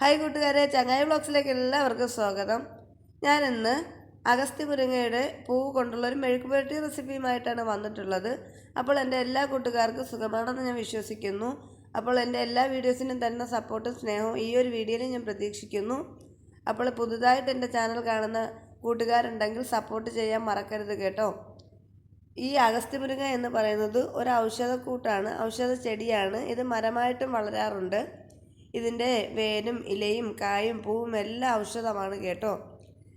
Hi കൂട്ടുകാരെ ചങ്ങായി ബ്ലോഗ്സിലേക്ക് എല്ലാവർക്കും സ്വാഗതം. ഞാനിന്ന് അഗസ്ത്യ മുരിങ്ങയുടെ പൂവ് കൊണ്ടുള്ള ഒരു മെഴുക്ക് പുരട്ടി റെസിപ്പിയുമായിട്ടാണ് വന്നിട്ടുള്ളത്. അപ്പോൾ എന്റെ എല്ലാ കൂട്ടുകാർക്കും സുഖമാണെന്ന് ഞാൻ വിശ്വസിക്കുന്നു. അപ്പോൾ എന്റെ എല്ലാ വീഡിയോസിനും തരുന്ന സപ്പോർട്ടും സ്നേഹവും ഈ ഒരു വീഡിയോയിൽ ഞാൻ പ്രതീക്ഷിക്കുന്നു. അപ്പോൾ പുതുതായിട്ട് എന്റെ ചാനൽ കാണുന്ന കൂട്ടുകാരുണ്ടെങ്കിൽ സപ്പോർട്ട് ചെയ്യാൻ മറക്കരുത് കേട്ടോ. ഈ അഗസ്ത്യമുരുങ്ങ എന്ന് പറയുന്നത് ഒരു ഔഷധക്കൂട്ടാണ് ഔഷധ ചെടിയാണ്. ഇത് മരമായിട്ടും വളരാറുണ്ട്. ഇതിന്റെ വേനും ഇലയും കായും പൂവും എല്ലാം ഔഷധമാണ് കേട്ടോ.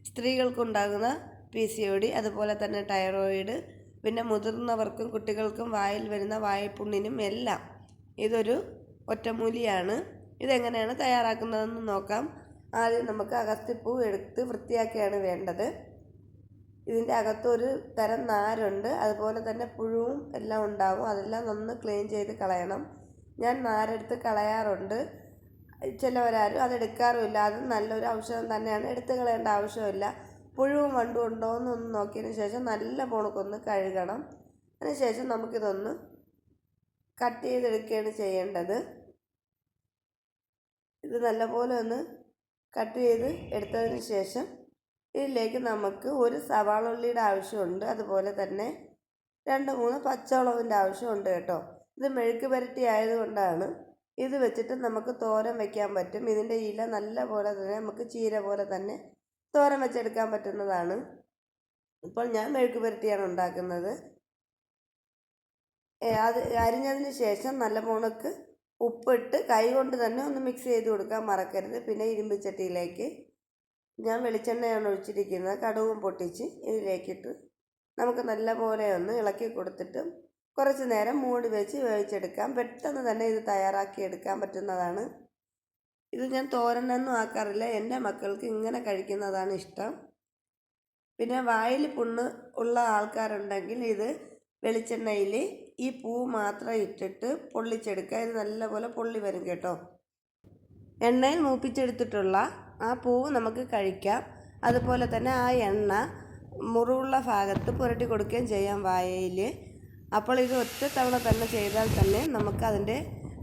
സ്ത്രീകൾക്കുണ്ടാകുന്ന പി സി ഒ ഡി അതുപോലെ തന്നെ ടൈറോയിഡ് പിന്നെ മുതിർന്നവർക്കും കുട്ടികൾക്കും വായിൽ വരുന്ന വായ്പുണ്ണിനും എല്ലാം ഇതൊരു ഒറ്റമൂലിയാണ്. ഇതെങ്ങനെയാണ് തയ്യാറാക്കുന്നതെന്ന് നോക്കാം. ആദ്യം നമുക്ക് അകത്തിപ്പൂ എടുത്ത് വൃത്തിയാക്കിയാണ് വേണ്ടത്. ഇതിന്റെ അകത്തൊരു തരം നാരുണ്ട്. അതുപോലെ തന്നെ പുഴുവും എല്ലാം ഉണ്ടാവും. അതെല്ലാം നന്ന് ക്ലീൻ ചെയ്ത് കളയണം. ഞാൻ നാരെടുത്ത് കളയാറുണ്ട്. ചിലവരാരും അതെടുക്കാറുമില്ല. അത് നല്ലൊരു ഔഷധം തന്നെയാണ്. എടുത്ത് കളയേണ്ട ആവശ്യമില്ല പുഴുവും വണ്ടും ഉണ്ടോ എന്നൊന്ന് നോക്കിയതിന് ശേഷം നല്ല പോണക്കൊന്ന് കഴുകണം. അതിനുശേഷം നമുക്കിതൊന്ന് കട്ട് ചെയ്തെടുക്കുകയാണ് ചെയ്യേണ്ടത്. ഇത് നല്ലപോലെ ഒന്ന് കട്ട് ചെയ്ത് എടുത്തതിന് ശേഷം ഇതിലേക്ക് നമുക്ക് ഒരു സവാള ഉള്ളിയുടെ ആവശ്യമുണ്ട്. അതുപോലെ തന്നെ രണ്ട് മൂന്ന് പച്ചമുളകിന്റെ ആവശ്യമുണ്ട് കേട്ടോ. ഇത് മെഴുക്ക് പുരട്ടി ആയതുകൊണ്ടാണ് ഇത് വെച്ചിട്ട് നമുക്ക് തോരൻ വെക്കാൻ പറ്റും. ഇതിന്റെ ഇല നല്ല പോലെ തന്നെ നമുക്ക് ചീര പോലെ തന്നെ തോരൻ വെച്ചെടുക്കാൻ പറ്റുന്നതാണ്. ഇപ്പോൾ ഞാൻ മെഴുക്ക് പുരട്ടിയാണ് ഉണ്ടാക്കുന്നത്. അത് അരിഞ്ഞതിന് ശേഷം നല്ല മുണക്ക് ഉപ്പിട്ട് കൈ കൊണ്ട് തന്നെ ഒന്ന് മിക്സ് ചെയ്ത് കൊടുക്കാൻ മറക്കരുത്. പിന്നെ ഇരുമ്പ് ചട്ടിയിലേക്ക് ഞാൻ വെളിച്ചെണ്ണയാണ് ഒഴിച്ചിരിക്കുന്നത്. കടുവും പൊട്ടിച്ച് ഇതിലേക്കിട്ട് നമുക്ക് നല്ല പോലെ ഒന്ന് ഇളക്കി കൊടുത്തിട്ട് കുറച്ച് നേരം മൂടി വെച്ച് വേവിച്ചെടുക്കാം. പെട്ടെന്ന് തന്നെ ഇത് തയ്യാറാക്കി എടുക്കാൻ പറ്റുന്നതാണ്. ഇത് ഞാൻ തോരനൊന്നും ആക്കാറില്ല. എന്റെ മക്കൾക്ക് ഇങ്ങനെ കഴിക്കുന്നതാണ് ഇഷ്ടം. പിന്നെ വായിൽ പുണ്ണ് ഉള്ള ആൾക്കാരുണ്ടെങ്കിൽ ഇത് വെളിച്ചെണ്ണയിൽ ഈ പൂ മാത്രം ഇട്ടിട്ട് പൊള്ളിച്ചെടുക്കുക. ഇത് നല്ലപോലെ പൊള്ളി വരും കേട്ടോ. എണ്ണയിൽ മൂപ്പിച്ചെടുത്തിട്ടുള്ള ആ പൂവ് നമുക്ക് കഴിക്കാം. അതുപോലെ തന്നെ ആ എണ്ണ മുറിവുള്ള ഭാഗത്ത് പുരട്ടി കൊടുക്കുകയും ചെയ്യാം വായയിൽ അപ്പോൾ ഇത് ഒറ്റ തവണ തന്നെ ചെയ്താൽ തന്നെ നമുക്ക് അതിന്റെ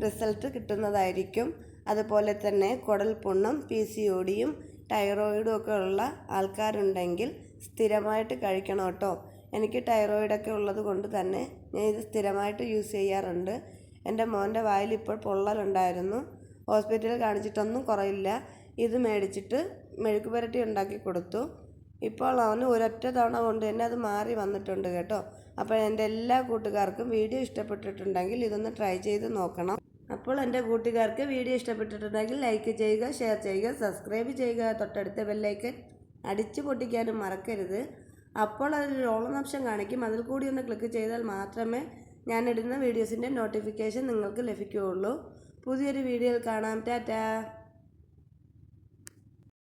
റിസൾട്ട് കിട്ടുന്നതായിരിക്കും. അതുപോലെ തന്നെ കുടൽ പുണ്ണും പി സി ഒടിയും ടൈറോയിഡും ഒക്കെ ഉള്ള ആൾക്കാരുണ്ടെങ്കിൽ സ്ഥിരമായിട്ട് കഴിക്കണം കേട്ടോ. എനിക്ക് ടൈറോയിഡൊക്കെ ഉള്ളത് കൊണ്ട് തന്നെ ഞാൻ ഇത് സ്ഥിരമായിട്ട് യൂസ് ചെയ്യാറുണ്ട്. എന്റെ മോന്റെ വായിൽ ഇപ്പോൾ പൊള്ളലുണ്ടായിരുന്നു ഹോസ്പിറ്റലിൽ കാണിച്ചിട്ടൊന്നും കുറയില്ല. ഇത് മേടിച്ചിട്ട് മെഴുക്ക് പുരട്ടി ഉണ്ടാക്കി കൊടുത്തു. ഇപ്പോൾ അവന് ഒരൊറ്റ തവണ കൊണ്ട് തന്നെ അത് മാറി വന്നിട്ടുണ്ട് കേട്ടോ. അപ്പോൾ എന്റെ എല്ലാ കൂട്ടുകാർക്കും വീഡിയോ ഇഷ്ടപ്പെട്ടിട്ടുണ്ടെങ്കിൽ ഇതൊന്ന് ട്രൈ ചെയ്ത് നോക്കണം. അപ്പോൾ എന്റെ കൂട്ടുകാർക്ക് വീഡിയോ ഇഷ്ടപ്പെട്ടിട്ടുണ്ടെങ്കിൽ ലൈക്ക് ചെയ്യുക ഷെയർ ചെയ്യുക സബ്സ്ക്രൈബ് ചെയ്യുക. തൊട്ടടുത്ത ബെല്ലൈക്കൻ അടിച്ചു പൊട്ടിക്കാനും മറക്കരുത്. അപ്പോൾ അതിൽ ഓളം ഓപ്ഷൻ കാണിക്കും. അതിൽ കൂടി ഒന്ന് ക്ലിക്ക് ചെയ്താൽ മാത്രമേ ഞാനിടുന്ന വീഡിയോസിന്റെ നോട്ടിഫിക്കേഷൻ നിങ്ങൾക്ക് ലഭിക്കുകയുള്ളൂ. പുതിയൊരു വീഡിയോയിൽ കാണാം. ടാറ്റാ.